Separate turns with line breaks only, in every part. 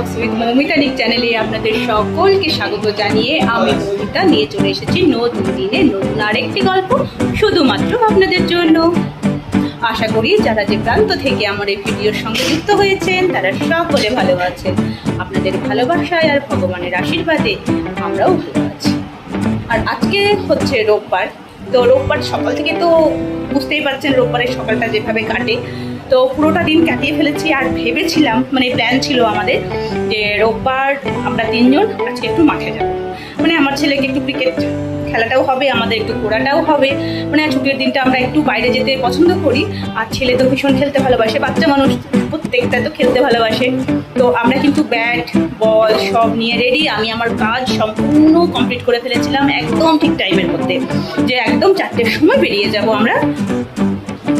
Blogs with Moumita নিক চ্যানেলে আপনাদের সকলকে স্বাগত জানিয়ে আমি মৌমিতা। নিয়ে চলে এসেছি নতুন দিনে নতুন আরেকটি গল্প, শুধুমাত্র আপনাদের জন্য। আশা করি যারা যে প্রান্ত থেকে আমার এই ভিডিওর সঙ্গে যুক্ত হয়েছেন, তারা সকলে ভালো আছেন। আপনাদের ভালোবাসায় আর ভগবানের আশীর্বাদে আমরাও ভালো আছি। আর আজকে হচ্ছে রোববার, তো রোববার সকাল থেকে তো বুঝতেই পারছেন, রোববারের সকালটা যেভাবে কাটে তো পুরোটা দিন কাটিয়ে ফেলেছি আর ভেবেছিলাম মানে প্ল্যান ছিল আমাদের, যে রোববার আমরা তিনজন আজকে একটু মাঠে যাব। মানে আমার ছেলেকে একটু ক্রিকেট খেলাটাও হবে, আমাদের একটু ঘোরাটাও হবে। মানে ছুটির দিনটা আমরা একটু বাইরে যেতে পছন্দ করি। আর ছেলে তো ভীষণ খেলতে ভালোবাসে, বাচ্চা মানুষ প্রত্যেকটা তো খেলতে ভালোবাসে। তো আমরা কিন্তু ব্যাট বল সব নিয়ে রেডি আমি আমার কাজ সম্পূর্ণ কমপ্লিট করে ফেলেছিলাম একদম ঠিক টাইমের মধ্যে, যে একদম চারটের সময় বেরিয়ে যাব আমরা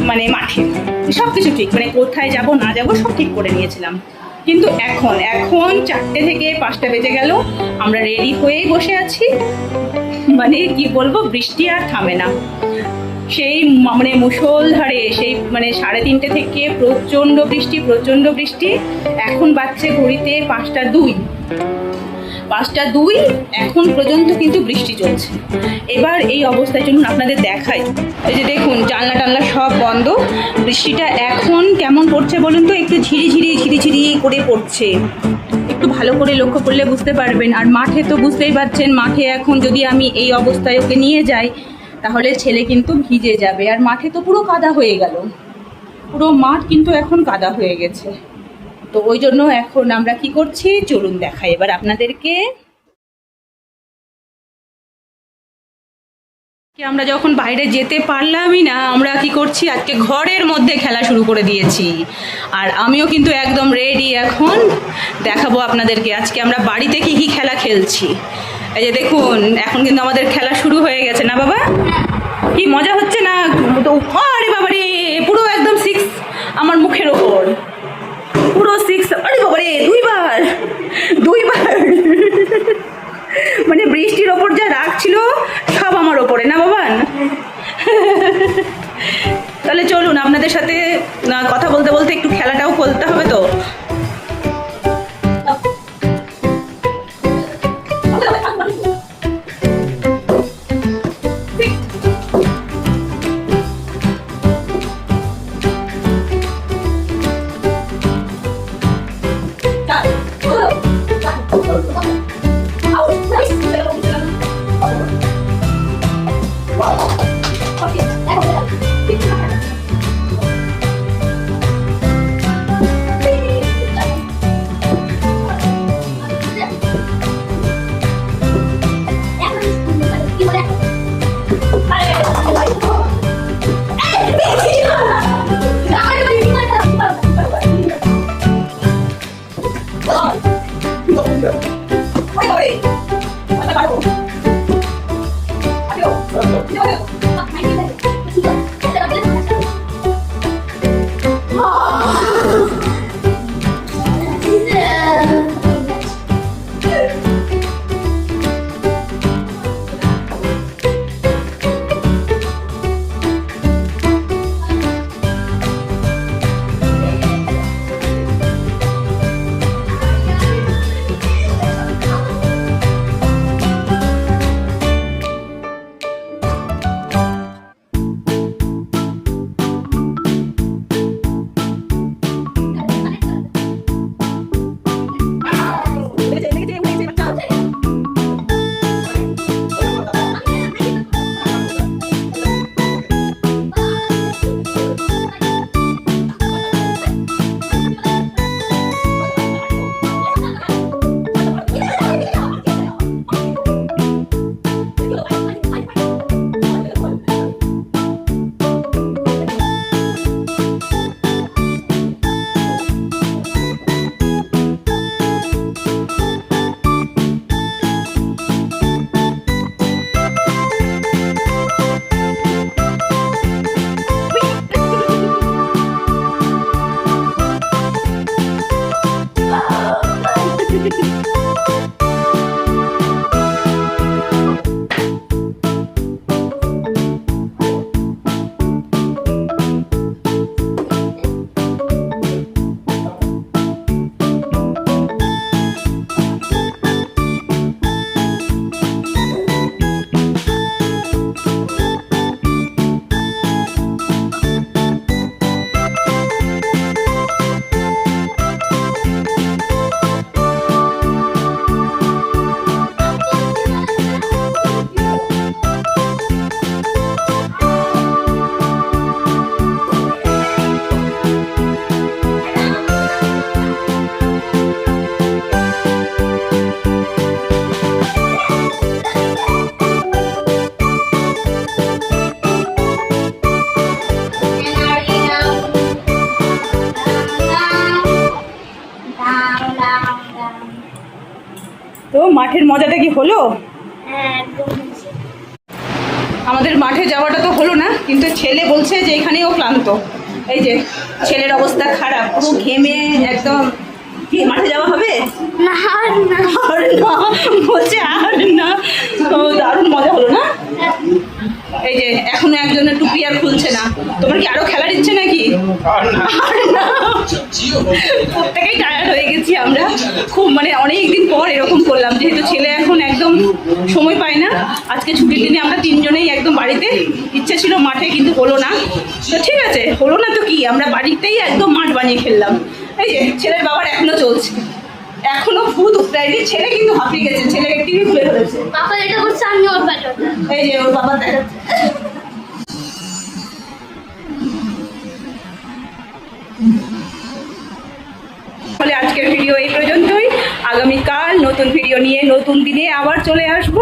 মানে মাঠে। সব কিছু ঠিক মানে কোথায় যাব, না যাব, সব ঠিক করে নিয়েছিলাম। কিন্তু এখন এখন চারটে থেকে পাঁচটা বেজে গেল, আমরা রেডি হয়েই বসে আছি। মানে কি বলব, বৃষ্টি আর থামে না। সেই মানে মুষলধারে সেই মানে সাড়ে তিনটে থেকে প্রচণ্ড বৃষ্টি প্রচণ্ড বৃষ্টি। এখন বাজছে ঘড়িতে পাঁচটা দুই। পাঁচটা দুই, এখন পর্যন্ত কিন্তু বৃষ্টি চলছে। এবার এই অবস্থায় জন্য আপনাদের দেখাই। এই যে দেখুন, জানলা টানলা সব বন্ধ। বৃষ্টিটা এখন কেমন পড়ছে বলুন তো? একটু ঝিরিঝিরি ঝিরিঝিরি করে পড়ছে। একটু ভালো করে লক্ষ্য করলে বুঝতে পারবেন। আর মাঠে তো বুঝতেই পারছেন, মাঠে এখন যদি আমি এই অবস্থায় ওকে নিয়ে যাই, তাহলে ছেলে কিন্তু ভিজে যাবে। আর মাঠে তো পুরো কাদা হয়ে গেল। পুরো মাঠ কিন্তু এখন কাদা হয়ে গেছে। তো ওই জন্য এখন আমরা কি করছি? চলুন দেখাই। এবার আপনাদেরকে আমরা যখন বাইরে যেতে পারলামই না, আমরা কি করছি? আজকে ঘরের মধ্যে খেলা শুরু করে দিয়েছি। আর আমিও কিন্তু একদম রেডি এখন। দেখাবো আপনাদেরকে। আজকে আমরা বাড়িতে কি কি খেলা খেলছি। এই যে দেখুন, এখন কিন্তু আমাদের খেলা শুরু হয়ে গেছে না বাবা? কি মজা হচ্ছে না? আরে বাবা রে পুরো একদম সিক্স আমার মুখের ওপর পুরো সিক্স আরে বাবা রে দুইবার দুইবার মানে বৃষ্টির ওপর যা রাগ ছিল সব আমার ওপরে না বাবান তাহলে চলুন আপনাদের সাথে কথা বলতে বলতে একটু খেলাটাও খেলতে হবে। Thank you. মাঠের মজাটা কি হলো?
হ্যাঁ।
আমাদের মাঠে যাওয়াটা তো হলো না কিন্তু ছেলে বলছে যে এখানেও ক্লান্ত। এই যে ছেলের অবস্থা খারাপ পুরো ঘেমে একদম। কি মাঠে যাওয়া হবে?
না আর না।
বলছে আর না। দারুণ মজা হলো না? এই যে এখনও একজনের টুপি আর খুলছে না। তোমার কি আরও খেলার ইচ্ছে নাকি? প্রত্যেকেই টায়ার্ড হয়ে গেছি আমরা। খুব মানে অনেক দিন পর এরকম করলাম যেহেতু ছেলে এখন একদম সময় পায় না। আজকে ছুটির দিনে আমরা তিনজনেই একদম বাড়িতে। ইচ্ছে ছিল মাঠে কিন্তু হলো না। তো ঠিক আছে হলো না তো কি? আমরা বাড়িতেই একদম মাঠ বানিয়ে খেললাম। এই যে ছেলের বাবার এখনও চলছে। এখনও ভূত উত্তরায়নি ছেলে কিন্তু হাঁপিয়ে গেছে ছেলেকে টিভি খুলে ফেলেছে
পাপা যেটা করছে আমি ওর পাশে
এই যে ওর বাবা দেখাচ্ছে আজকের ভিডিও এই পর্যন্তই। আগামীকাল নতুন ভিডিও নিয়ে নতুন দিনে আবার চলে আসব।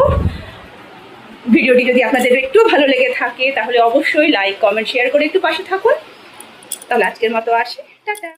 ভিডিওটি যদি আপনাদের একটু ভালো লেগে থাকে তাহলে অবশ্যই লাইক কমেন্ট শেয়ার করে একটু পাশে থাকুন। তাহলে আজকের মতো আসে। টাটা।